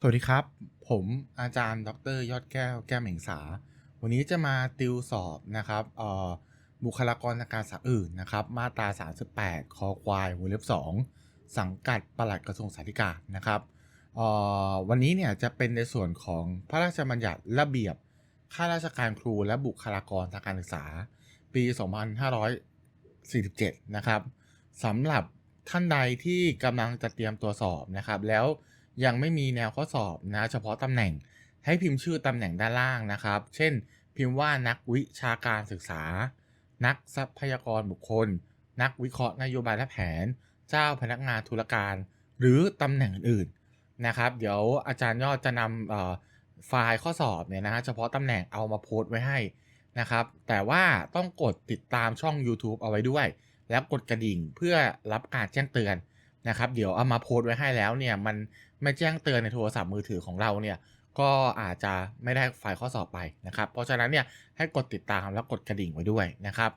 สวัสดีครับ ผมอาจารย์ ดร ยอดแก้วแก้วเหม่งสา วันนี้จะมาติวสอบนะครับเอ่อบุคลากรทางการศึกษาอื่นนะครับ มาตรา 38 คอควายวงเล็บ 2 สังกัดปลัดกระทรวงสาธารณสุขนะครับเอ่อวันนี้เนี่ยจะเป็นในส่วนของพระราชบัญญัติระเบียบข้าราชการครูและบุคลากรทางการศึกษา ปี 2547 นะครับสำหรับท่านใดที่กำลังจะเตรียมตัวสอบนะครับแล้ว ยังไม่มีแนวข้อสอบนะเฉพาะตำแหน่งให้พิมพ์ชื่อตำแหน่งด้านล่างนะครับ เช่น พิมพ์ว่านักวิชาการศึกษา นักทรัพยากรบุคคล นักวิเคราะห์นโยบายและแผน เจ้าพนักงานธุรการ หรือตำแหน่งอื่นนะครับ เดี๋ยวอาจารย์ยอดจะนำไฟล์ข้อสอบเนี่ยนะฮะเฉพาะตำแหน่งเอามาโพสต์ไว้ให้นะครับ แต่ว่าต้องกดติดตามช่อง YouTube เอาไว้ด้วย แล้วกดกระดิ่งเพื่อรับการแจ้งเตือนนะครับ เดี๋ยวเอามาโพสต์ไว้ให้แล้วเนี่ยมัน ไม่แจ้งเตือนในโทรศัพท์มือถือของเราเนี่ยก็อาจจะไม่ได้ไฟล์ข้อสอบไปนะครับ เพราะฉะนั้นเนี่ยให้กดติดตามแล้วกดกระดิ่งไว้ด้วยนะครับ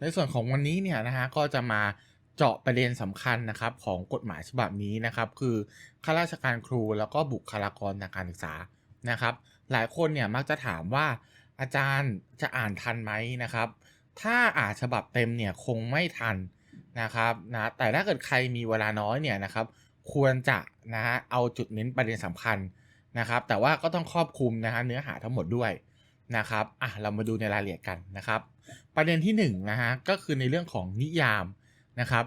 ในส่วนของวันนี้เนี่ยนะฮะก็จะมาเจาะประเด็นสำคัญนะครับของกฎหมายฉบับนี้นะครับ คือข้าราชการครูแล้วก็บุคลากรทางการศึกษานะครับ หลายคนเนี่ยมักจะถามว่าอาจารย์จะอ่านทันไหมนะครับ ถ้าอ่านฉบับเต็มเนี่ยคงไม่ทันนะครับนะแต่ถ้าเกิดใครมีเวลาน้อยเนี่ยนะครับ ควรจะนะฮะเอาจุดเน้นประเด็นสำคัญนะครับ แต่ว่าก็ต้องครอบคลุมนะฮะเนื้อหาทั้งหมดด้วยนะครับอะเรามาดูในรายละเอียดกันนะครับ ประเด็นที่1นงนะฮะก็คือในเรื่องของนิยามนะครับ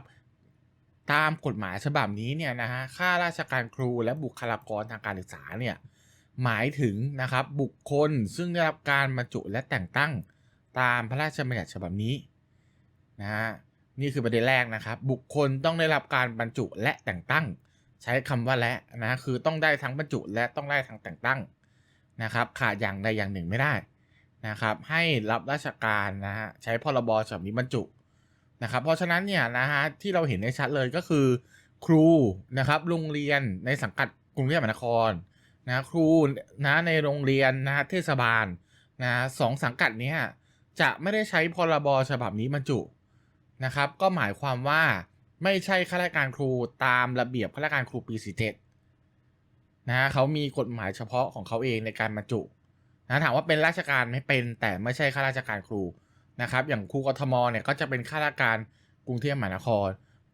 ตามกฎหมายฉบับนี้เนี่ยนะฮะข้าราชการครูและบุคลากรทางการศึกษาเนี่ยหมายถึงนะครับบุคคลซึ่งได้รับการบรรจุและแต่งตั้งตามพระราชบัญญัติฉบับนี้นะฮะนี่คือประเด็นแรกนะครับ บุคคลต้องได้รับการบรรจุและแต่งตั้ง ใช้คำว่าและนะคือต้องได้ทั้งบรรจุและต้องได้ทั้งแต่งตั้งนะครับ ขาดอย่างใดอย่างหนึ่งไม่ได้นะครับ ให้รับราชการนะฮะใช้พรบฉบับนี้บรรจุนะครับ เพราะฉะนั้นเนี่ยนะฮะที่เราเห็นได้ชัดเลยก็คือ ครูนะครับโรงเรียนในสังกัดกรุงเทพมหานครนะครูนะในโรงเรียนนะเทศบาลนะสองสังกัดนี้จะไม่ได้ใช้พรบฉบับนี้บรรจุนะครับ ก็หมายความว่า ไม่ใช่ข้าราชการครูตามระเบียบข้าราชการครูปี47นะเขามีกฎหมายเฉพาะของเขาเองในการบรรจุนะถามว่าเป็นราชการไม่เป็น แต่ไม่ใช่ข้าราชการครูนะครับ อย่างครูกทมเนี่ยก็จะเป็นข้าราชการกรุงเทพมหานคร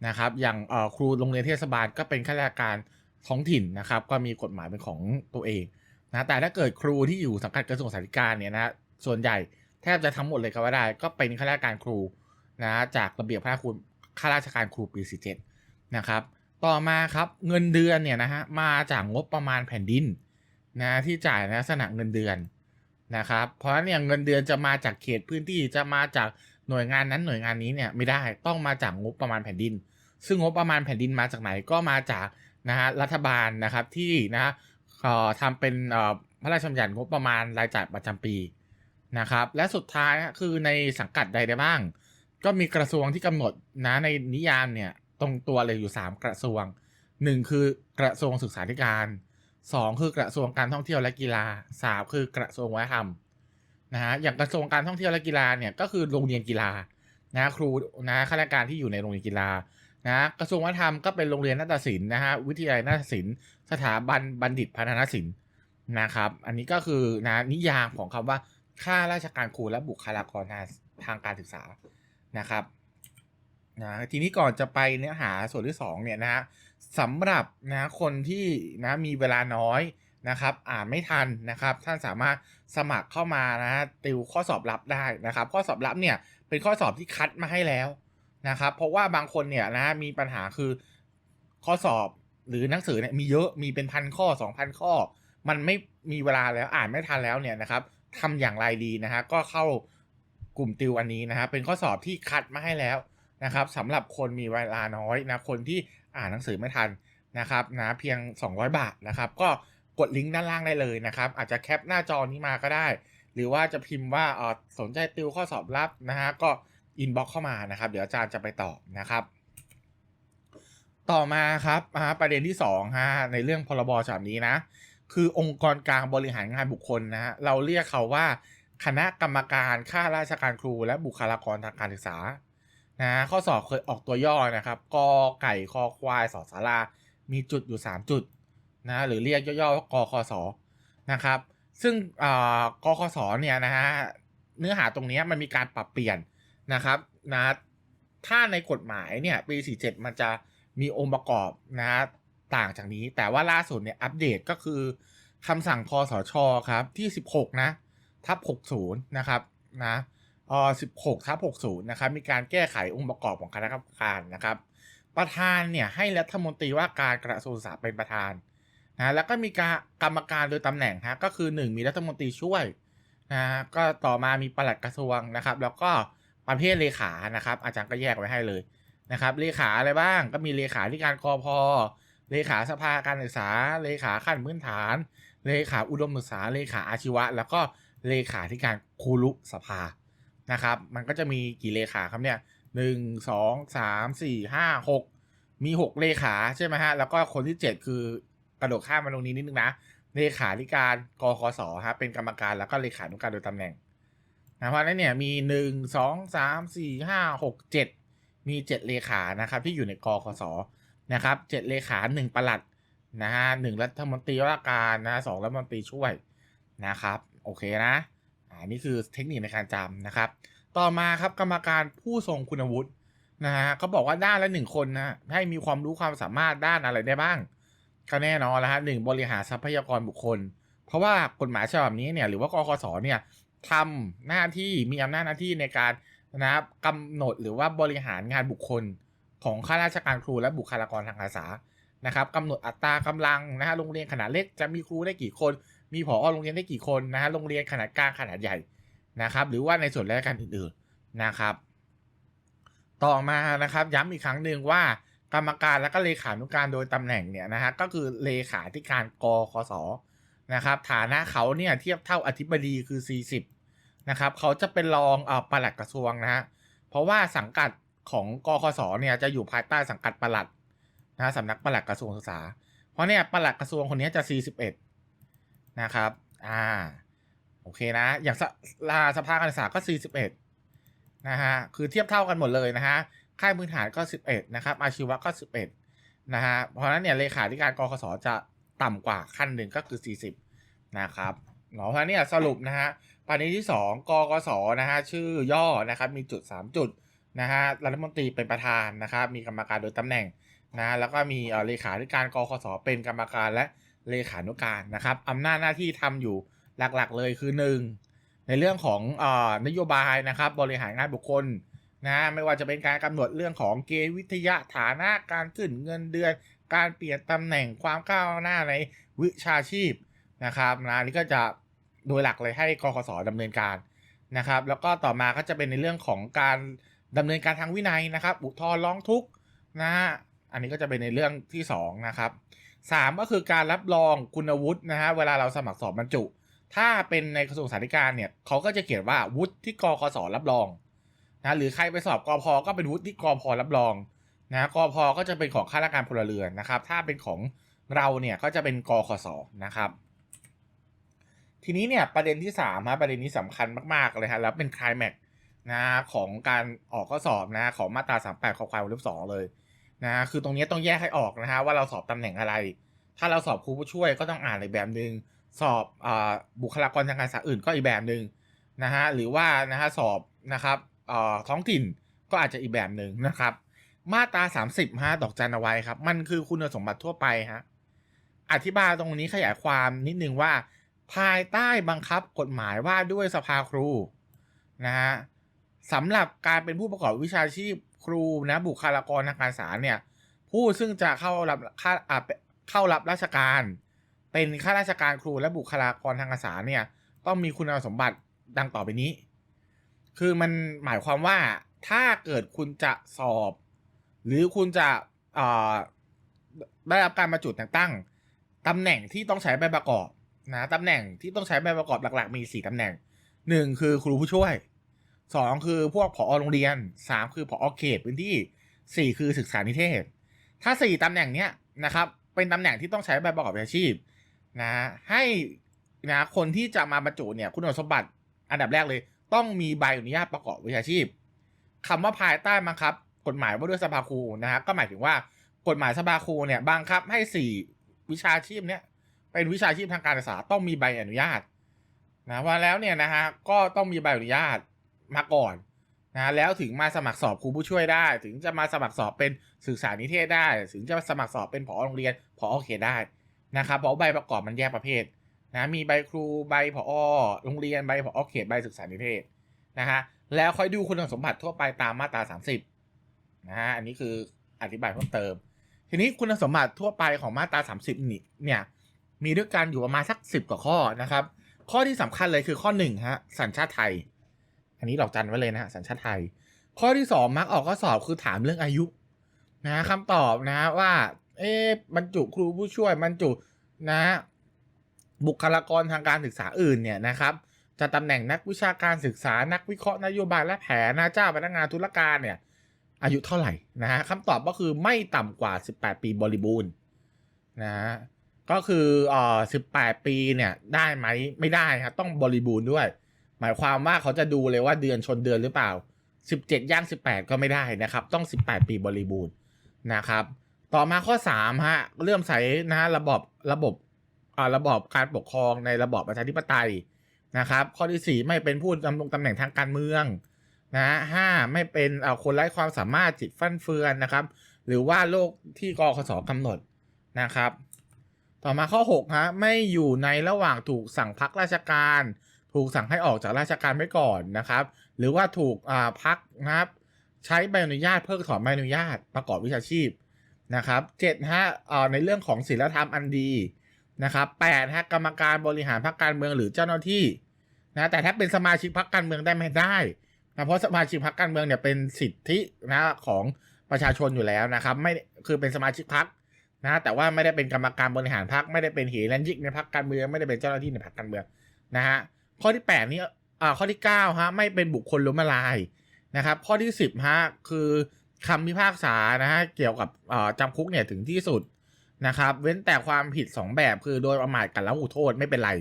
นะครับ อย่างครูโรงเรียนเทศบาลก็เป็นข้าราชการท้องถิ่นนะครับ ก็มีกฎหมายเป็นของตัวเองนะแต่ถ้าเกิดครูที่อยู่สังกัดกระทรวงสาธารณสุขเนี่ยนะส่วนใหญ่แทบจะทั้งหมดเลยก็ว่าได้ ก็เป็นข้าราชการครูนะจากระเบียบพระคุณ ข้าราชการครูปี47นะครับต่อมาครับเงินเดือนเนี่ยนะฮะมาจากงบประมาณแผ่นดินนะที่จ่ายในลักษณะเงินเดือนนะครับเพราะฉะนั้นเนี่ยเงินเดือนจะมาจากเขตพื้นที่จะมาจากหน่วยงานนั้นหน่วยงานนี้เนี่ยไม่ได้ต้องมาจากงบประมาณแผ่นดิน ซึ่งงบประมาณแผ่นดินมาจากไหนก็มาจากนะฮะรัฐบาลนะครับที่นะฮะทำเป็นพระราชบัญญัติงบประมาณรายจ่ายประจำปีนะครับและสุดท้ายคือในสังกัดใดได้บ้าง ก็มีกระทรวงที่กำหนดนะในนิยามเนี่ย ตรงตัวเลยอยู่3กระทรวง1คือกระทรวงศึกษาธิการ2คือกระทรวงการท่องเที่ยวและกีฬา3คือกระทรวงวัฒนธรรมนะฮะอย่างกระทรวงการท่องเที่ยวและกีฬาเนี่ยก็คือโรงเรียนกีฬานะครูนะข้าราชการที่อยู่ในโรงเรียนกีฬานะกระทรวงวัฒนธรรมก็เป็นโรงเรียนนาฏศิลป์นะฮะวิทยาลัยนาฏศิลป์สถาบันบัณฑิตพัฒนศิลป์นะครับ อันนี้ก็คือนะนิยามของคำว่าข้าราชการครูและบุคลากรทางการศึกษา นะครับนะทีนี้ก่อนจะไปเนื้อหาส่วนที่2เนี่ยนะฮะสำหรับนะคนที่นะมีเวลาน้อยนะครับ อ่านไม่ทันนะครับ ท่านสามารถสมัครเข้ามานะติวข้อสอบลับได้นะครับ ข้อสอบลับเนี่ยเป็นข้อสอบที่คัดมาให้แล้วนะครับ เพราะว่าบางคนเนี่ยนะมีปัญหาคือข้อสอบหรือหนังสือเนี่ยมีเยอะมีเป็นพันข้อ 2,000 ข้อ มันไม่มีเวลาแล้วอ่านไม่ทันแล้วเนี่ยนะครับทำอย่างไรดีนะฮะก็เข้า กลุ่มติวอันนี้นะฮะเป็นข้อสอบที่คัดมาให้แล้วนะครับสำหรับคนมีเวลาน้อยนะคนที่อ่านหนังสือไม่ทันนะครับนะเพียง 200 บาทนะครับก็กดลิงก์ด้านล่างได้เลยนะครับอาจจะแคปหน้าจอนี้มาก็ได้ หรือว่าจะพิมพ์ว่าออสนใจติวข้อสอบลับนะฮะก็อินบ็อกเข้ามานะครับเดี๋ยวอาจารย์จะไปตอบนะครับ ต่อมาครับประเด็นที่2ฮะในเรื่องพรบฉบับนี้นะคือองค์กรกลางบริหารงานบุคคลนะฮะเราเรียกเขาว่า คณะกรรมการข้าราชการครูและบุคลากรทางการศึกษานะข้อสอบเคยออกตัวย่อนะครับกอไก่คอควายสอสารามีจุดอยู่ 3 จุดนะหรือเรียกย่อๆว่ากคสนะครับ ซึ่งอ่ากคสเนี่ยนะฮะเนื้อหาตรงนี้มันมีการปรับเปลี่ยนนะครับนะถ้าในกฎหมายเนี่ยปี 47 มันจะมีองค์ประกอบนะฮะต่างจากนี้แต่ว่าล่าสุดเนี่ยอัปเดตก็คือคำสั่งคอสชครับที่ 16 นะ ทับ60นะครับนะเออ16ทับ60นะครับมีการแก้ไของค์ประกอบของคณะกรรมการนะครับ ประธานเนี่ยให้รัฐมนตรีว่าการกระทรวงศึกษาเป็นประธานนะแล้วก็มีการกรรมการโดยตำแหน่งฮะก็คือ 1 มีรัฐมนตรีช่วยนะฮะก็ต่อมามีปลัดกระทรวงนะครับ แล้วก็ประเภทเลขานะครับ อาจารย์ก็แยกไว้ให้เลยนะครับเลขาอะไรบ้างก็มีเลขาที่การกพอเลขาสภาการศึกษา เลขาขั้นพื้นฐาน เลขาอุดมศึกษา เลขาอาชีวะ แล้วก็ เลขาที่การคูรุสภานะครับ มันก็จะมีกี่เลขาครับเนี่ยหนึ่งสองสามสี่ห้าหกมีหกเลขาใช่ไหมฮะ แล้วก็คนที่เจ็ดคือกระโดดข้ามมาตรงนี้นิดนึงนะ เลขาธิการกคสครับเป็นกรรมการแล้วก็เลขานุการโดยตำแหน่งนะเพราะนั้นเนี่ยมีหนึ่งสองสามสี่ห้าหกเจ็ดมีเจ็ดเลขานะครับที่อยู่ในกคสนะครับเจ็ดเลขาหนึ่งประหลัดนะฮะหนึ่งรัฐมนตรีว่าการนะสองรัฐมนตรีช่วยนะครับ โอเคนะอ่านี่คือเทคนิคในการจำนะครับ ต่อมาครับกรรมการผู้ทรงคุณวุฒินะฮะเขาบอกว่าด้านละหนึ่งคนนะให้มีความรู้ความสามารถด้านอะไรได้บ้างก็แน่นอนแล้วฮะหนึ่งบริหารทรัพยากรบุคคล เพราะว่ากฎหมายฉบับนี้เนี่ยหรือว่ากคสเนี่ยทำหน้าที่มีอำนาจหน้าที่ในการนะครับกำหนดหรือว่าบริหารงานบุคคล ของข้าราชการครูและบุคลากรทางการศึกษานะครับกำหนดอัตรากำลังนะฮะโรงเรียนขนาดเล็กจะมีครูได้กี่คน มีผอโรงเรียนได้กี่คนนะฮะโรงเรียนขนาดกลางขนาดใหญ่นะครับ หรือว่าในส่วนราชการอื่นๆนะครับ ต่อมานะครับ ย้ำอีกครั้งหนึ่งว่ากรรมการและก็เลขานุการโดยตำแหน่งเนี่ยนะฮะก็คือเลขาธิการกคสนะครับ ฐานะเขาเนี่ยเทียบเท่าอธิบดีคือ 40นะครับเขาจะเป็นรองเอ่อปลัดกระทรวงนะฮะเพราะว่าสังกัดของกคสเนี่ยจะอยู่ภายใต้สังกัดปลัดนะฮะสำนักปลัดกระทรวงศึกษา เพราะเนี่ยปลัดกระทรวงคนนี้จะ 41 นะครับ อ่า โอเคนะ อย่างสลาสภาการศึกษาก็ 41 นะฮะ คือเทียบเท่ากันหมดเลยนะฮะ ค่ายพื้นฐานก็ 11 นะครับ อาชีวะก็ 11 นะฮะ เพราะนั้นเนี่ยเลขาธิการกรคสจะต่ำกว่าขั้นหนึ่งก็คือ 40 นะครับเนาะเพราะเนี่ยสรุปนะฮะประเด็นที่ 2กกสนะฮะชื่อย่อนะครับมีจุด 3 จุดนะฮะรัฐมนตรีเป็นประธานนะครับมีกรรมการโดยตำแหน่งนะแล้วก็มีเอ่อเลขาธิการกคสเป็นกรรมการและ เลขานุการนะครับอำนาจหน้าที่ทำอยู่หลักๆเลยคือ 1 ในเรื่องของอนโยบายนะครับบริหารงานบุคคลนะไม่ว่าจะเป็นการกำหนดเรื่องของเกณฑ์วิทยาฐานะการขึ้นเงินเดือน การเปลี่ยนตำแหน่งความก้าวหน้าในวิชาชีพนะครับนะนี่ก็จะโดยหลักเลยให้กคสดำเนินการนะครับ แล้วก็ต่อมาก็จะเป็นในเรื่องของการดำเนินการทางวินัยนะครับ อุทธรณ์ร้องทุกข์นะฮะอันนี้ก็จะเป็นในเรื่องที่สองนะครับ สามก็คือการรับรองคุณวุฒินะฮะเวลาเราสมัครสอบบรรจุ ถ้าเป็นในกระทรวงสาธารณการเนี่ยเขาก็จะเขียนว่าวุฒิที่กคสรับรองนะหรือใครไปสอบกอพอก็เป็นวุฒิที่กอพรับรองนะกอพอก็จะเป็นของข้าราชการพลเรือนนะครับ ถ้าเป็นของเราเนี่ยก็จะเป็นกคสนะครับ ทีนี้เนี่ยประเด็นที่3ามประเด็นนี้สำคัญมากๆเลยฮะแล้วเป็นคลายแม็กนะของการออกข้อสอบนะของมาตรา 38ข้อความวงเล็บสองเลย นะคือตรงนี้ต้องแยกให้ออกนะฮะว่าเราสอบตำแหน่งอะไร ถ้าเราสอบครูผู้ช่วยก็ต้องอ่านอีกแบบหนึ่งสอบอบุคลากรทางการศึกษาอื่นก็อีกแบบหนึ่งนะฮะหรือว่านะฮะสอบนะครับท้องถิ่นก็อาจจะอีกแบบหนึ่งนะครับ มาตรา 30ฮะดอกจันเอาไว้ครับ มันคือคุณสมบัติทั่วไปฮะอธิบายตรงนี้ขยายความนิดนึงว่า ภายใต้บังคับกฎหมายว่าด้วยสภาครูนะฮะสำหรับการเป็นผู้ประกอบวิชาชีพ ครูนะบุคลากรทางการศึกษาเนี่ยผู้ซึ่งจะเข้ารับเข้าเข้ารับราชการ เป็นข้าราชการครูและบุคลากรทางการศึกษาเนี่ยต้องมีคุณสมบัติดังต่อไปนี้ คือมันหมายความว่าถ้าเกิดคุณจะสอบ หรือคุณจะได้รับการมาจุดแต่งตั้งตำแหน่งที่ต้องใช้ใบประกอบนะตำแหน่งที่ต้องใช้ใบประกอบหลัก ๆ มีสี่ตำแหน่งหนึ่งคือครูผู้ช่วย สองคือพวกผอโรงเรียนสามคือผอเขตพื้นที่สี่คือศึกษานิเทศ ถ้าสี่ตำแหน่งเนี้ยนะครับ เป็นตำแหน่งที่ต้องใช้ใบประกอบอาชีพนะให้นะคนที่จะมาบรรจุเนี่ยคุณสมบัติอันดับแรกเลย ต้องมีใบอนุญาตประกอบวิชาชีพคำว่าภายใต้บังคับ กฎหมายว่าด้วยสภาครูนะฮะก็หมายถึงว่ากฎหมายสภาครูเนี่ยบังคับให้สี่วิชาชีพเนี่ยเป็นวิชาชีพทางการศึกษาต้องมีใบอนุญาตนะว่าแล้วเนี่ยนะฮะก็ต้องมีใบอนุญาต มาก่อนนะแล้วถึงมาสมัครสอบครูผู้ช่วยได้ ถึงจะมาสมัครสอบเป็นศึกษานิเทศได้ ถึงจะสมัครสอบเป็นผอโรงเรียนผอเขตได้นะครับเพราะใบประกอบมันแยกประเภทนะมีใบครูใบผอโรงเรียนใบผอเขตใบศึกษานิเทศนะฮะแล้วค่อยดูคุณสมบัติทั่วไปตามมาตรา 30นะฮะอันนี้คืออธิบายเพิ่มเติม ทีนี้คุณสมบัติทั่วไปของมาตรา 30นี่เนี่ยมีด้วยกันอยู่ประมาณสักสิบกว่าข้อนะครับ ข้อที่สำคัญเลยคือข้อหนึ่งฮะสัญชาติไทย อันนี้หลอกจันไว้เลยนะฮะสัญชาติไทย ข้อที่สองมักออกข้อสอบคือถามเรื่องอายุนะคำตอบนะว่า เอ๊ะบรรจุครูผู้ช่วยบรรจุนะ บุคลากรทางการศึกษาอื่นเนี่ยนะครับ จะตำแหน่งนักวิชาการศึกษานักวิเคราะห์นโยบายและแผนนะเจ้าพนักงานธุรการเนี่ย อายุเท่าไหร่นะฮะคำตอบก็คือไม่ต่ำกว่า 18 ปีบริบูรณ์นะฮะก็คือเอ่อ18 ปีเนี่ยได้ไหมไม่ได้ครับต้องบริบูรณ์ด้วย หมายความว่าเขาจะดูเลยว่าเดือนชนเดือนหรือเปล่า 17 ย่าง 18 ก็ไม่ได้นะครับ ต้อง 18 ปีบริบูรณ์นะครับ ต่อมาข้อ3ฮะเริ่อมใส่นะฮะระบบระบบอ่าระบอบการปกครองในระบอบประชาธิปไตยนะครับ ข้อที่ 4 ไม่เป็นผู้ดำรงตำแหน่งทางการเมืองนะฮะห้าไม่เป็นเออคนไร้ความสามารถจิตฟั่นเฟือนนะครับ หรือว่าโรคที่กคสกำหนดนะครับ ต่อมาข้อ6ฮะไม่อยู่ในระหว่างถูกสั่งพักราชการ ถูกสั่งให้ออกจากราชการไว้ก่อนนะครับ หรือว่าถูกอ่าพักนะครับใช้ใบอนุญาตเพิกถอนใบอนุญาตประกอบวิชาชีพนะครับเจ็ดฮะเอ่อในเรื่องของศีลธรรมอันดีนะครับแปดฮะกรรมการบริหารพรรคการเมืองหรือเจ้าหน้าที่นะแต่ถ้าเป็นสมาชิกพรรคการเมืองได้ไม่ได้นะเพราะสมาชิกพรรคการเมืองเนี่ยเป็นสิทธินะของประชาชนอยู่แล้วนะครับ ไม่คือเป็นสมาชิกพรรคนะแต่ว่าไม่ได้เป็นกรรมการบริหารพรรคไม่ได้เป็นเหรันยิกในพรรคการเมือง ไม่ได้เป็นเจ้าหน้าที่ในพรรคการเมืองนะฮะ ข้อที่แปดนี้อ่าข้อที่เก้าฮะไม่เป็นบุคคลล้มละลายนะครับ ข้อที่สิบฮะคือคำพิพากษานะฮะเกี่ยวกับอ่าจำคุกเนี่ยถึงที่สุดนะครับ เว้นแต่ความผิดสองแบบคือโดยประมาทกันแล้วอุโทษไม่เป็นไร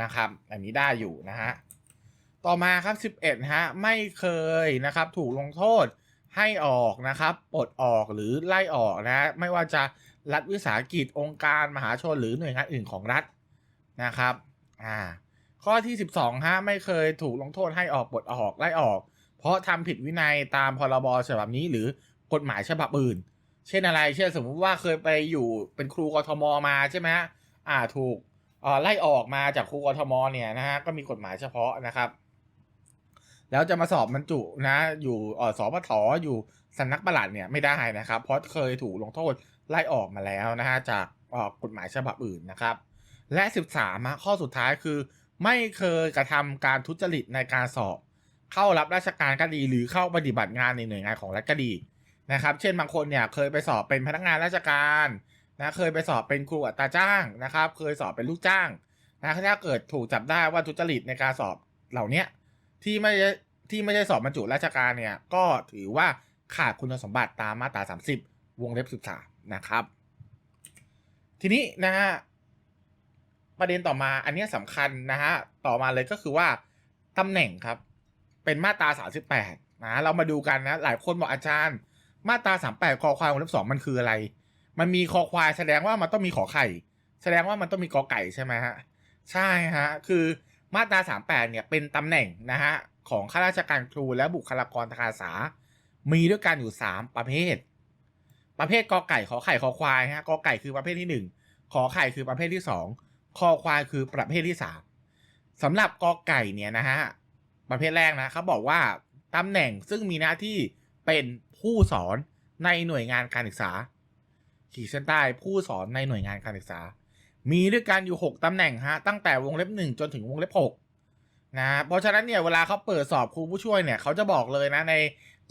นะครับ อันนี้ได้อยู่นะฮะต่อมาครับ 11ฮะไม่เคยนะครับ ถูกลงโทษให้ออกนะครับปลดออกหรือไล่ออกนะฮะไม่ว่าจะรัฐวิสาหกิจองค์การมหาชนหรือหน่วยงานอื่นของรัฐนะครับ อ่า ข้อที่ 12 ฮะ ไม่เคยถูกลงโทษให้ออกปลดออกไล่ออก เพราะทำผิดวินัยตามพรบฉบับนี้หรือกฎหมายฉบับอื่น เช่นอะไร เช่นสมมติว่าเคยไปอยู่เป็นครูกทมมาใช่ไหมฮะอ่าถูกอ่อไล่ออกมาจากครูกทมเนี่ยนะฮะก็มีกฎหมายเฉพาะนะครับ แล้วจะมาสอบบรรจุนะอยู่เออสปทอยู่สำนักประหลัดเนี่ยไม่ได้นะครับ เพราะเคยถูกลงโทษไล่ออกมาแล้วนะฮะจากกฎหมายฉบับอื่นนะครับ และ 13ฮะข้อสุดท้ายคือ ไม่เคยกระทำการทุจริตในการสอบ เข้ารับราชการก็ดีหรือเข้าปฏิบัติงานในหน่วยงานของรัฐก็ดีนะครับ เช่นบางคนเนี่ยเคยไปสอบเป็นพนักงานราชการนะเคยไปสอบเป็นครูอัตราจ้างนะครับ เคยสอบเป็นลูกจ้างนะถ้าเกิดถูกจับได้ว่าทุจริตในการสอบเหล่านี้ที่ไม่ได้ที่ไม่ได้สอบบรรจุราชการเนี่ยก็ถือว่าขาดคุณสมบัติตามมาตรา 30 วงเล็บ13นะครับ ทีนี้นะฮะ ประเด็นต่อมาอันนี้ยสำคัญนะฮะต่อมาเลยก็คือว่าตำแหน่งครับ เป็นมาตรา 38นะเรามาดูกันนะหลายคนบอกอาจารย์ มาตรา 38คอควายวงเล็บ2มันคืออะไร มันมีคอควายแสดงว่ามันต้องมีขอไข่ แสดงว่ามันต้องมีกอไก่ใช่ไหมฮะใช่ฮะคือมาตรา 38เนี่ยเป็นตำแหน่งนะฮะของข้าราชการครูและบุคลากรทางการศึกษา มีด้วยกันอยู่ 3 ประเภท ประเภทกอไก่ขอไข่ขอควายฮะกอไก่คือประเภทที่ 1 ขอไข่คือประเภทที่ 2 คอควายคือประเภทที่3สำหรับกอไก่เนี่ยนะฮะประเภทแรกนะเขาบอกว่าตำแหน่งซึ่งมีหน้าที่เป็นผู้สอนในหน่วยงานการศึกษา ขีดเส้นใต้ผู้สอนในหน่วยงานการศึกษา มีด้วยกันอยู่ 6ตำแหน่งฮะตั้งแต่วงเล็บ 1 จนถึงวงเล็บ6นะเพราะฉะนั้นเนี่ยเวลาเขาเปิดสอบครูผู้ช่วยเนี่ยเขาจะบอกเลยนะใน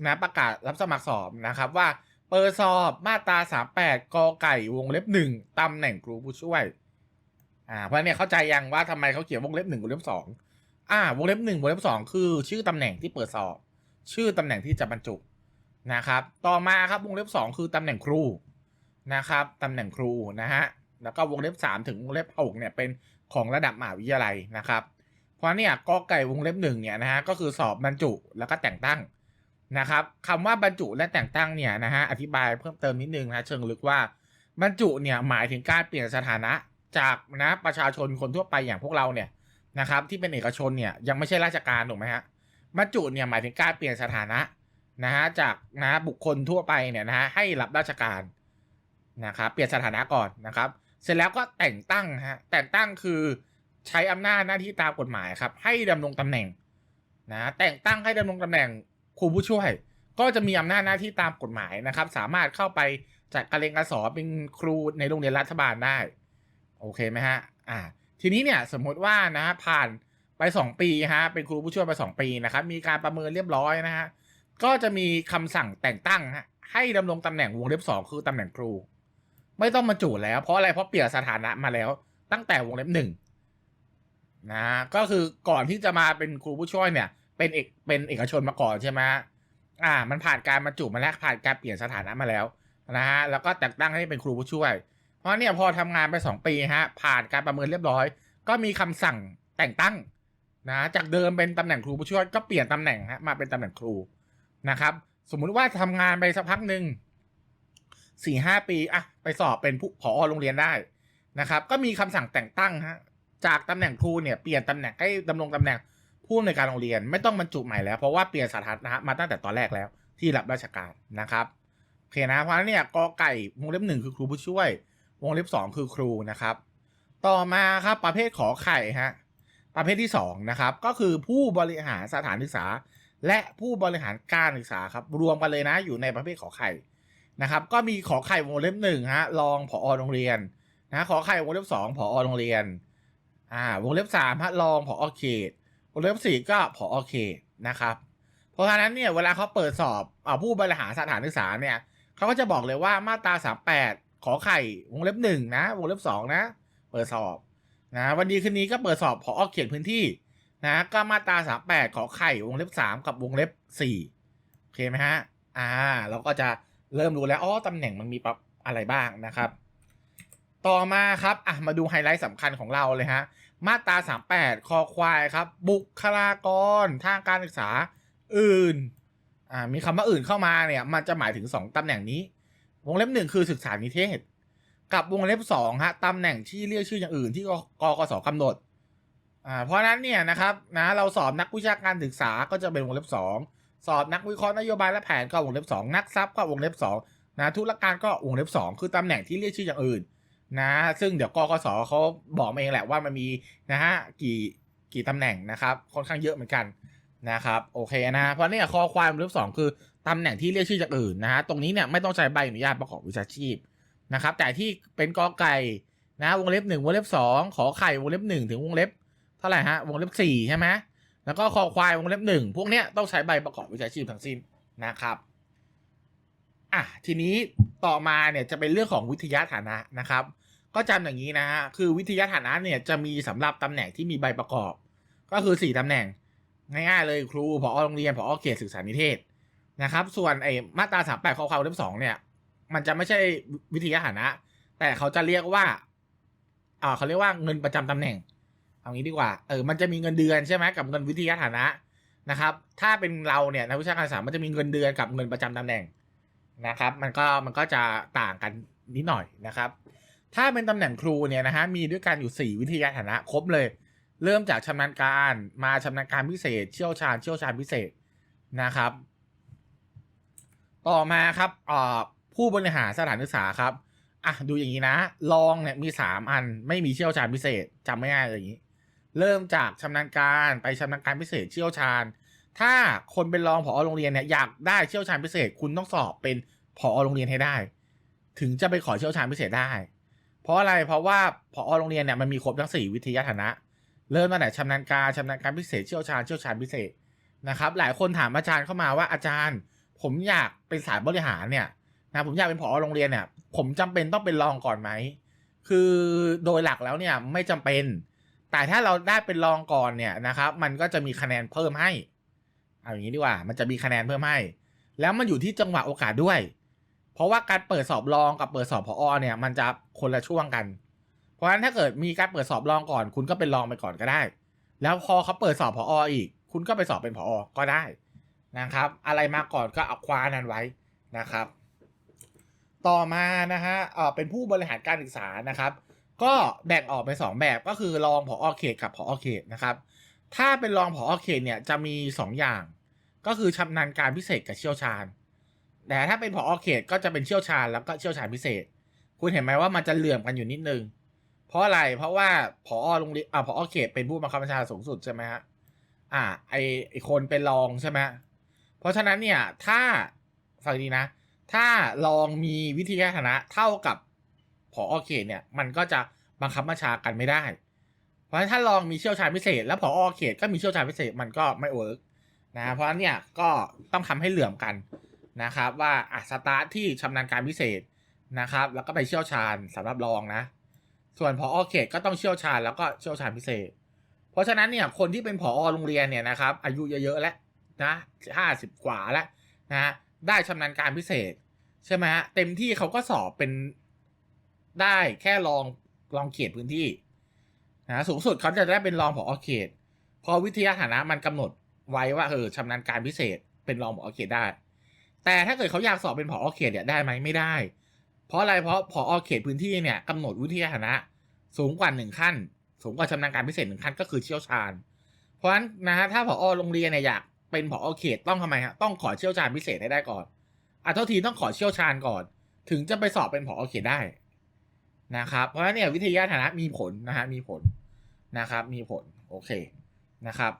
นะประกาศรับสมัครสอบนะครับว่าเปิดสอบมาตรา38กอไก่วงเล็บ 1ตำแหน่งครูผู้ช่วย อ่าเพราะเนี่ยเข้าใจยังว่าทำไมเขาเขียนวงเล็บ1วงเล็บ2อ่าวงเล็บ1วงเล็บ2คือ ชื่อตำแหน่งที่เปิดสอบ ชื่อตำแหน่งที่จะบรรจุนะครับ ต่อมาครับวงเล็บ2คือตำแหน่งครูนะครับตำแหน่งครูนะฮะแล้วก็วงเล็บ 3 ถึงวงเล็บ6เนี่ยเป็นของระดับมหาวิทยาลัยนะครับ เพราะเนี่ยกอไก่วงเล็บหนึ่งเนี่ยนะฮะก็คือสอบบรรจุแล้วก็แต่งตั้งนะครับคำว่าบรรจุและแต่งตั้งเนี่ยนะฮะอธิบายเพิ่มเติมนิดนึงนะเชิงลึกว่าบรรจุเนี่ยหมายถึงการเปลี่ยนสถานะ จากนะประชาชนคนทั่วไปอย่างพวกเราเนี่ยนะครับที่เป็นเอกชนเนี่ยยังไม่ใช่ราชการถูกไหมฮะบรรจุเนี่ยหมายถึงการเปลี่ยนสถานะนะฮะจากนะบุคคลทั่วไปเนี่ยนะฮะให้รับราชการนะครับเปลี่ยนสถานะก่อนนะครับ เสร็จแล้วก็แต่งตั้งฮะแต่งตั้งคือใช้อำนาจหน้าที่ตามกฎหมายครับ ให้ดำรงตำแหน่งนะแต่งตั้งให้ดำรงตำแหน่งครูผู้ช่วย ก็จะมีอำนาจหน้าที่ตามกฎหมายนะครับ สามารถเข้าไปจัดการเรียนการสอนเป็นครูในโรงเรียนรัฐบาลได้ โอเคไหมฮะอ่าทีนี้เนี่ยสมมติว่านะฮะผ่านไปสองปีฮะเป็นครูผู้ช่วยไปสองปีนะครับมีการประเมินเรียบร้อยนะฮะก็จะมีคำสั่งแต่งตั้งฮะให้ดำรงตำแหน่งวงเล็บสองคือตำแหน่งครู ไม่ต้องมาจูดแล้วเพราะอะไรเพราะเปลี่ยนสถานะมาแล้วตั้งแต่วงเล็บหนึ่งนะก็คือก่อนที่จะมาเป็นครูผู้ช่วยเนี่ย เป็นเอกเป็นเอกชนมาก่อนใช่ไหมอ่า มันผ่านการมาจูบมาแล้วผ่านการเปลี่ยนสถานะมาแล้วนะฮะแล้วก็แต่งตั้งให้เป็นครูผู้ช่วย เพราะเนี่ยพอทำงานไปสองปีฮะ ผ่านการประเมินเรียบร้อย ก็มีคำสั่งแต่งตั้งนะจากเดิมเป็นตำแหน่งครูผู้ช่วยก็เปลี่ยนตำแหน่งฮะมาเป็นตำแหน่งครูนะครับ สมมุติว่าทำงานไปสักพักหนึ่งสี่ห้าปีอะไปสอบเป็นผู้ผอโรงเรียนได้นะครับ ก็มีคำสั่งแต่งตั้งฮะจากตำแหน่งครูเนี่ยเปลี่ยนตำแหน่งให้ดำรงตำแหน่งผู้อำนวยการโรงเรียนไม่ต้องบรรจุใหม่แล้วเพราะว่าเปลี่ยนสถานะมาตั้งแต่ตอนแรกแล้ว ที่รับราชการนะครับโอเคนะเพราะฉะนั้นเนี่ยกอไก่วงเล็บหนึ่งคือครูผู้ช่วย วงเล็บสองคือครูนะครับ ต่อมาครับประเภทขอไข่ฮะประเภทที่สองนะครับก็คือผู้บริหารสถานศึกษา และผู้บริหารการศึกษาครับรวมกันเลยนะอยู่ในประเภทขอไข่นะครับก็มีขอไข่วงเล็บหนึ่งฮะรองผอโรงเรียนนะขอไข่วงเล็บสองผอโรงเรียนอ่าวงเล็บสามฮะรองผอเขตวงเล็บสี่ก็ผอเขตนะครับ เพราะฉะนั้นเนี่ยเวลาเขาเปิดสอบเอาผู้บริหารสถานศึกษาเนี่ยเขาก็จะบอกเลยว่ามาตราสามแปด ขอไข่วงเล็บหนึ่งนะวงเล็บสองนะ เปิดสอบนะวันดีคืนนี้ก็เปิดสอบพออ้อเขียนพื้นที่นะก็มาตราสามแปดขอไข่วงเล็บสามกับวงเล็บสี่โอเคไหมฮะอ่าเราก็จะเริ่มรู้แล้วอ๋อตำแหน่งมันมีปรับอะไรบ้างนะครับ ต่อมาครับอะมาดูไฮไลท์สำคัญของเราเลยฮะมาตราสามแปดคอควายครับ บุคลากรทางการศึกษาอื่นอ่ามีคำว่าอื่นเข้ามาเนี่ย มันจะหมายถึงสองตำแหน่งนี้ วงเล็บหนึ่งคือศึกษานิเทศ กับวงเล็บสองฮะตำแหน่งที่เรียกชื่ออย่างอื่นที่กกกสกำหนดอ่าเพราะนั้นเนี่ยนะครับนะเราสอบนักวิชาการศึกษาก็จะเป็นวงเล็บสองสอบนักวิเคราะห์นโยบายและแผนก็วงเล็บสองนักทรัพย์ก็วงเล็บสองนะธุรการก็วงเล็บสองคือตำแหน่งที่เรียกชื่ออย่างอื่นนะซึ่งเดี๋ยวกกสเขาบอกมาเองแหละว่ามันมีนะฮะกี่กี่ตำแหน่งนะครับค่อนข้างเยอะเหมือนกัน นะครับโอเคนะเพราะเนี่ยคอควายวงเล็บสองคือตำแหน่งที่เรียกชื่อจากอื่นนะฮะตรงนี้เนี่ยไม่ต้องใช้ใบอนุญาตประกอบวิชาชีพนะครับแต่ที่เป็นกอไก่นะวงเล็บหนึ่งวงเล็บสองขอไข่วงเล็บหนึ่งถึงวงเล็บเท่าไหร่ฮะวงเล็บสี่ใช่ไหมแล้วก็คอควายวงเล็บหนึ่งพวกเนี้ยต้องใช้ใบประกอบวิชาชีพทั้งสิ้นนะครับอะทีนี้ต่อมาเนี่ยจะเป็นเรื่องของวิทยาฐานะนะครับ ก็จำอย่างนี้นะฮะคือวิทยาฐานะเนี่ยจะมีสำหรับตำแหน่งที่มีใบประกอบ ก็คือสี่ตำแหน่ง ง่ายๆเลยครูผอโรงเรียนผอเขตศึกษานิเทศนะครับ ส่วนไอ้มาตราสามแปดข้อความเล่มสองเนี่ย มันจะไม่ใช่วิทยาฐานะ แต่เขาจะเรียกว่าอ่าเขาเรียกว่าเงินประจำตำแหน่ง เอางี้ดีกว่า เออ มันจะมีเงินเดือนใช่ไหมกับเงินวิทยาฐานะนะครับ ถ้าเป็นเราเนี่ยนักวิชาการศึกษามันจะมีเงินเดือนกับเงินประจำตำแหน่งนะครับ มันก็มันก็จะต่างกันนิดหน่อยนะครับ ถ้าเป็นตำแหน่งครูเนี่ยนะฮะมีด้วยกันอยู่สี่วิทยาฐานะครบเลย เริ่มจากชำนาญการมาชำนาญการพิเศษ เชี่ยวชาญเชี่ยวชาญพิเศษนะครับ ต่อมาครับผู้บริหารสถานศึกษาครับอะดูอย่างนี้นะรองเนี่ยมีสามอันไม่มีเชี่ยวชาญพิเศษจำไม่ง่ายเลยอย่างนี้ เริ่มจากชำนาญการไปชำนาญการพิเศษเชี่ยวชาญ ถ้าคนเป็นรองผอโรงเรียนเนี่ยอยากได้เชี่ยวชาญพิเศษ คุณต้องสอบเป็นผอโรงเรียนให้ได้ ถึงจะไปขอเชี่ยวชาญพิเศษได้ เพราะอะไรเพราะว่าผอโรงเรียนเนี่ยมันมีครบทั้งสี่วิทยาฐานะ เริ่มตั้งแต่ชำนาญการชำนาญการพิเศษเชี่ยวชาญเชี่ยวชาญพิเศษนะครับ หลายคนถามอาจารย์เข้ามาว่าอาจารย์ ผมอยากเป็นสายบริหารเนี่ยนะผมอยากเป็นผอโรงเรียนเนี่ย ผมจำเป็นต้องเป็นรองก่อนไหมคือโดยหลักแล้วเนี่ยไม่จำเป็น แต่ถ้าเราได้เป็นรองก่อนเนี่ยนะครับ มันก็จะมีคะแนนเพิ่มให้ เอาอย่างนี้ดีกว่า มันจะมีคะแนนเพิ่มให้ แล้วมันอยู่ที่จังหวะโอกาสด้วย เพราะว่าการเปิดสอบรองกับเปิดสอบผอเนี่ย มันจะคนละช่วงกัน ราะฉะนั้นถ้าเกิดมีการเปิดสอบรองก่อน คุณก็เป็นรองไปก่อนก็ได้ แล้วพอเขาเปิดสอบผออีก คุณก็ไปสอบเป็นผอก็ได้นะครับ อะไรมาก่อนก็เอาคว้านั้นไว้นะครับ ต่อมานะฮะเอ่อเป็นผู้บริหารการศึกษานะครับ ก็แบ่งออกเป็นสองแบบก็คือรองผอเขตกับผอเขตนะครับ ถ้าเป็นรองผอเขตเนี่ยจะมีสองอย่าง ก็คือชำนาญการพิเศษกับเชี่ยวชาญ แต่ถ้าเป็นผอเขตก็จะเป็นเชี่ยวชาญแล้วก็เชี่ยวชาญพิเศษ คุณเห็นไหมว่ามันจะเหลื่อมกันอยู่นิดนึง เพราะอะไรเพราะว่าผอโรงเรียนอ่าผอเขตเป็นผู้บังคับบัญชาสูงสุดใช่ไหมฮะอ่า ไอไอคนเป็นรองใช่ไหมเพราะฉะนั้นเนี่ย ถ้าฟังดีนะ ถ้ารองมีวิทยาฐานะเท่ากับผอเขตเนี่ย มันก็จะบังคับบัญชากันไม่ได้ เพราะฉะนั้นถ้ารองมีเชี่ยวชาญพิเศษ แล้วผอเขตก็มีเชี่ยวชาญพิเศษมันก็ไม่เวิร์กนะเพราะฉะนั้นเนี่ยก็ต้องทำให้เหลื่อมกันนะครับ ว่าอะสตาร์ทที่ชำนาญการพิเศษนะครับ แล้วก็ไปเชี่ยวชาญสำหรับรองนะ ส่วนผออเขตก็ต้องเชี่ยวชาญแล้วก็เชี่ยวชาญพิเศษ เพราะฉะนั้นเนี่ยคนที่เป็นผอโรงเรียนเนี่ยนะครับ อายุเยอะๆแล้วนะห้าสิบกว่าแล้วนะได้ชำนาญการพิเศษ ใช่ไหมฮะเต็มที่เขาก็สอบเป็นได้แค่รองรองเขตพื้นที่นะสูงสุดเขาจะได้เป็นรองผอเขตพอวิทยาฐานะมันกำหนดไว้ว่าเออชำนาญการพิเศษเป็นรองผอเขตได้ แต่ถ้าเกิดเขาอยากสอบเป็นผอเขตเนี่ยได้ไหมไม่ได้ เพราะอะไรเพราะผอเขตพื้นที่เนี่ยกำหนดวิทยาฐานะ สูงกว่าหนึ่งขั้น สูงกว่าชำนาญการพิเศษหนึ่งขั้นก็คือเชี่ยวชาญ เพราะฉะนั้นนะฮะถ้าผอโรงเรียนเนี่ยอยากเป็นผอเขตต้องทำไมฮะต้องขอเชี่ยวชาญพิเศษให้ได้ก่อนอะเท่าทีต้องขอเชี่ยวชาญก่อน ถึงจะไปสอบเป็นผอเขตได้นะครับ เพราะฉะนั้นเนี่ยวิทยาฐานะมีผลนะฮะมีผลนะครับ มีผลโอเคนะครับ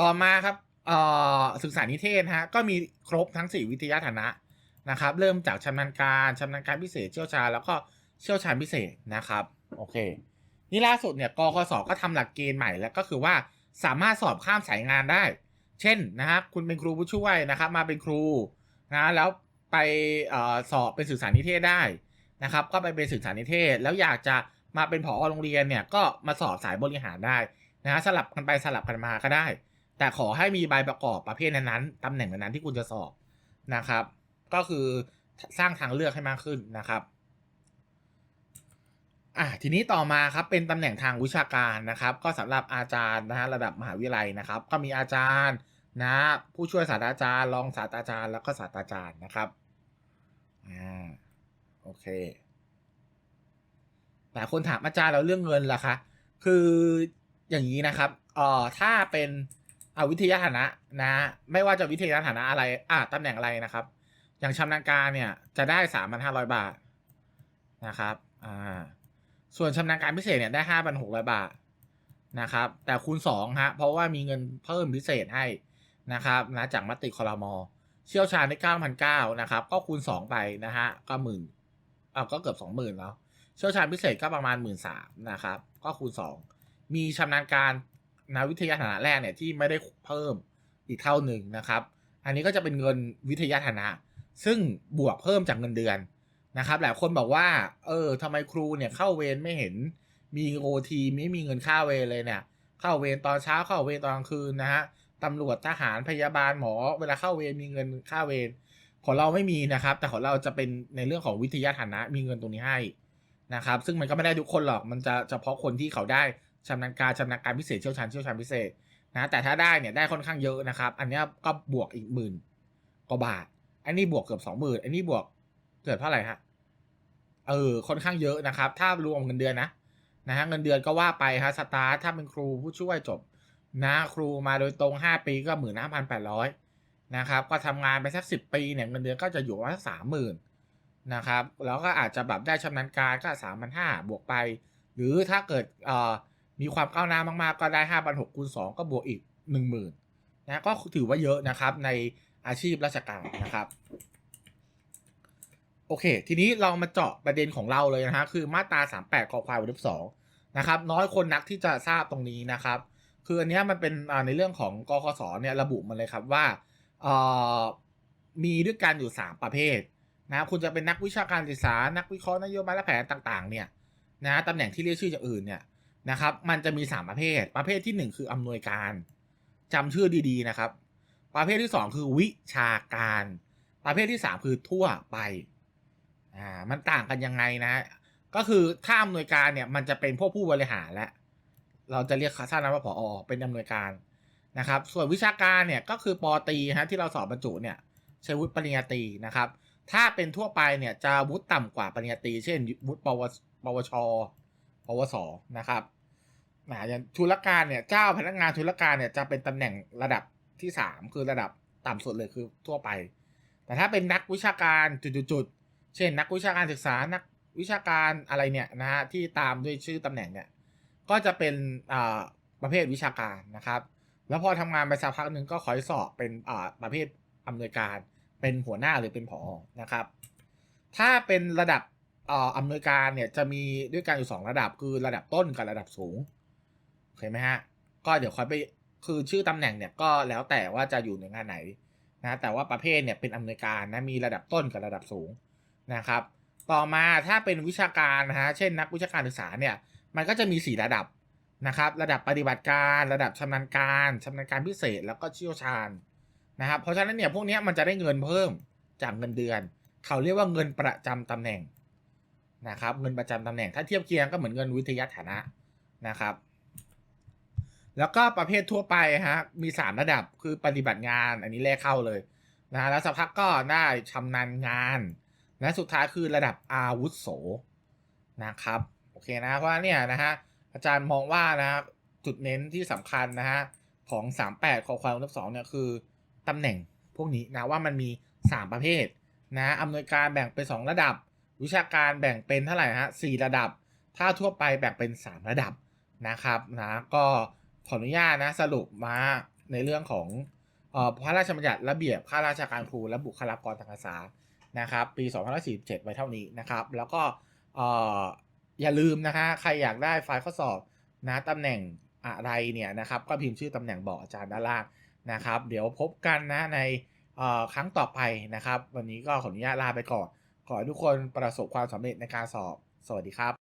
ต่อมาครับเอ่อศึกษานิเทศฮะก็มีครบทั้งสี่วิทยาฐานะ นะครับ เริ่มจากชำนาญการชำนาญการพิเศษเชี่ยวชาญแล้วก็เชี่ยวชาญพิเศษนะครับโอเค นี่ล่าสุดเนี่ยกกสก็ทำหลักเกณฑ์ใหม่แล้วก็คือว่าสามารถสอบข้ามสายงานได้ เช่นนะครับคุณเป็นครูผู้ช่วยนะครับ มาเป็นครูนะแล้วไปออสอบเป็นสื่อสารนิเทศได้นะครับ ก็ไปเป็นสื่อสารนิเทศ แล้วอยากจะมาเป็นผอโรงเรียนเนี่ยก็มาสอบสายบริหารได้นะฮะสลับกันไปสลับกันมาก็ได้ แต่ขอให้มีใบประกอบประเภทนั้นๆตำแหน่งนั้นๆที่คุณจะสอบนะครับ ก็คือสร้างทางเลือกให้มากขึ้นนะครับอะทีนี้ต่อมาครับเป็นตำแหน่งทางวิชาการนะครับ ก็สำหรับอาจารย์นะฮะระดับมหาวิทยาลัยนะครับ ก็มีอาจารย์นะผู้ช่วยศาสตราจารย์ รองศาสตราจารย์แล้วก็ศาสตราจารย์นะครับอ่าโอเคหลายคนถามอาจารย์เราเรื่องเงินล่ะคะ คืออย่างนี้นะครับเอ่อถ้าเป็นอาวิทยาฐานะนะ ไม่ว่าจะวิทยาฐานะอะไรอ่าตำแหน่งอะไรนะครับ อย่างชำนาญการเนี่ยจะได้สามพันห้าร้อยบาทนะครับอ่าส่วนชำนาญการพิเศษเนี่ยได้ห้าพันหกร้อยบาทนะครับ แต่คูณสองฮะเพราะว่ามีเงินเพิ่มพิเศษให้นะครับนะจากมติคอรมอเชี่ยวชาญได้เก้าพันเก้านะครับ ก็คูณสองไปนะฮะก็หมื่นอ่าก็เกือบสองหมื่นแล้วเชี่ยวชาญพิเศษก็ประมาณหมื่นสามนะครับ ก็คูณสองมีชำนาญการนะวิทยาฐานะแรกเนี่ยที่ไม่ได้เพิ่มอีกเท่าหนึ่งนะครับ อันนี้ก็จะเป็นเงินวิทยาฐานะ ซึ่งบวกเพิ่มจากเงินเดือนนะครับ หลายคนบอกว่า เออทำไมครูเนี่ยเข้าเวรไม่เห็นมีโอทีไม่มีเงินค่าเวรเลยเนี่ย เข้าเวรตอนเช้าเข้าเวรตอนกลางคืนนะฮะตำรวจทหารพยาบาลหมอ เวลาเข้าเวรมีเงินค่าเวรของเราไม่มีนะครับ แต่ของเราจะเป็นในเรื่องของวิทยาฐานะ มีเงินตรงนี้ให้นะครับ ซึ่งมันก็ไม่ได้ทุกคนหรอกมันจะเฉพาะคนที่เขาได้ชำนาญการชำนาญการพิเศษเชี่ยวชาญเชี่ยวชาญพิเศษนะแต่ถ้าได้เนี่ยได้ค่อนข้างเยอะนะครับ อันนี้ก็บวกอีกหมื่นกว่าบาท อันนี้บวกเกือบสองหมื่นอันนี้บวกเกิดเท่าไหร่ฮะเออค่อนข้างเยอะนะครับ ถ้ารวมเงินเดือนนะนะฮะเงินเดือนก็ว่าไปฮะสตาร์ทถ้าเป็นครูผู้ช่วยจบ นะครูมาโดยตรงห้าปีก็หมื่นห้าพันแปดร้อยนะครับก็ทำงานไปสักสิบปีเนี่ยเงินเดือนก็จะอยู่ว่าสามหมื่นนะครับแล้วก็อาจจะแบบได้ชำนาญการก็สามพันห้าบวกไป หรือถ้าเกิดเอ่อมีความก้าวหน้ามากๆ ก็ได้ห้าพันหกคูณสองก็บวกอีกหนึ่งหมื่นนะก็ถือว่าเยอะนะครับใน อาชีพราชการนะครับ โอเค ทีนี้เรามาเจาะประเด็นของเราเลยนะฮะคือมาตราสามแปดคอควายวรรคสองนะครับ น้อยคนนักที่จะทราบตรงนี้นะครับ คืออันนี้มันเป็นในเรื่องของกคสเนี่ยระบุมาเลยครับว่ามีด้วยกันอยู่ 3 ประเภทนะคุณจะเป็นนักวิชาการศึกษา นักวิเคราะห์นโยบายและแผนต่างๆ เนี่ยนะตำแหน่งที่เรียกชื่อจากอื่นเนี่ยนะครับ มันจะมี 3 ประเภท ประเภทที่ 1 คืออำนวยการจำชื่อดีๆนะครับ ประเภทที่ 2 คือวิชาการ ประเภทที่ 3 คือทั่วไป อ่า มันต่างกันยังไงนะ ก็คือถ้าอำนวยการเนี่ยมันจะเป็นพวกผู้บริหารและ เราจะเรียกสั้นๆว่าผอเป็นอำนวยการนะครับ ส่วนวิชาการเนี่ยก็คือปอตรีฮะที่เราสอบบรรจุเนี่ยใช้วุฒิปริญญาตรีนะครับ ถ้าเป็นทั่วไปเนี่ยจะวุฒิต่ำกว่าปริญญาตรีเช่นวุฒิปวปวช ปวส นะครับอย่างธุรการเนี่ยเจ้าพนักงานธุรการเนี่ยจะเป็นตำแหน่งระดับ ที่สามคือระดับต่ำสุดเลยคือทั่วไป แต่ถ้าเป็นนักวิชาการจุดๆเช่น นักวิชาการศึกษานักวิชาการอะไรเนี่ยนะฮะที่ตามด้วยชื่อตำแหน่งเนี่ยก็จะเป็นประเภทวิชาการนะครับ แล้วพอทำงานไปสักพักหนึ่งก็ขอให้สอบเป็นประเภทอำนวยการ เป็นหัวหน้าหรือเป็นผอนะครับ ถ้าเป็นระดับอำนวยการเนี่ยจะมีด้วยกันอยู่สองระดับคือระดับต้นกับระดับสูงโอเคไหมฮะก็เดี๋ยวคอยไป คือชื่อตำแหน่งเนี่ยก็แล้วแต่ว่าจะอยู่ในงานไหนนะแต่ว่าประเภทเนี่ยเป็นอำนวยการนะมีระดับต้นกับระดับสูงนะครับ ต่อมาถ้าเป็นวิชาการนะฮะเช่นนักวิชาการศึกษาเนี่ยมันก็จะมีสี่ระดับนะครับ ระดับปฏิบัติการระดับชำนาญการชำนาญการพิเศษแล้วก็เชี่ยวชาญนะครับเพราะฉะนั้นเนี่ยพวกนี้มันจะได้เงินเพิ่มจากเงินเดือน เขาเรียกว่าเงินประจำตำแหน่งนะครับ เงินประจำตำแหน่งถ้าเทียบเคียงก็เหมือนเงินวิทยาฐานะนะครับ แล้วก็ประเภททั่วไปฮะมีสามระดับคือปฏิบัติงานอันนี้แรกเข้าเลยนะฮะแล้วสักพักก็ได้ชำนาญงาน และสุดท้ายคือระดับอาวุโสนะครับโอเคนะเพราะเนี่ยนะฮะอาจารย์มองว่านะจุดเน้นที่สำคัญนะฮะของ 38 ข้อความรับสองเนี่ยคือตำแหน่งพวกนี้นะว่ามันมี 3 ประเภทนะอำนวยการแบ่งเป็น 2 ระดับ วิชาการแบ่งเป็นเท่าไหร่ฮะสระดับ ถ้าทั่วไปแบ่งเป็น 3 ระดับนะครับนะก็ ขออนุญาตนะสรุปมาในเรื่องของออพระราชบัญญัติระเบียบข้าราชการครูและบุคลากรทางการศึกษานะครับ ปี2547ไว้เท่านี้นะครับ แล้วก็ออย่าลืมนะคะ ใครอยากได้ไฟล์ข้อสอบนะตำแหน่งอะไรเนี่ยนะครับ ก็พิมพ์ชื่อตำแหน่งบอกอาจารย์ด้านล่างนะครับ เดี๋ยวพบกันนะในครั้งต่อไปนะครับ วันนี้ก็ขออนุญาตลาไปก่อน ขอให้ทุกคนประสบความสำเร็จในการสอบ สวัสดีครับ